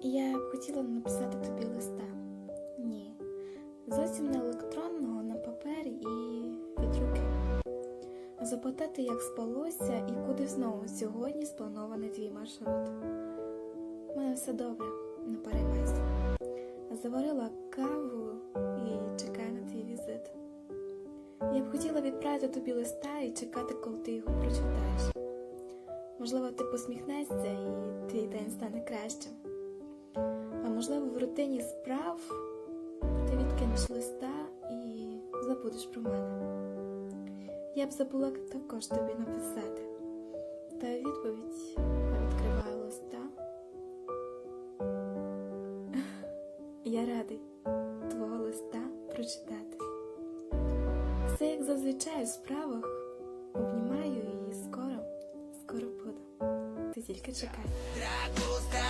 Я б хотіла написати тобі листа. Ні. Зовсім не електронного на папері і від руки. Запитати, як спалося і куди знову сьогодні спланований твій маршрут. У мене все добре, не переймайся. Заварила каву і чекаю на твій візит. Я б хотіла відправити тобі листа і чекати, коли ти його прочитаєш. Можливо, ти посміхнешся і твій день стане кращим. А можливо, в рутині справ ти відкинеш листа і забудеш про мене. Я б забула також тобі написати. Та відповідь відкриваю листа. Я радий твого листа прочитати. Все як зазвичай у справах. Тільки чекай.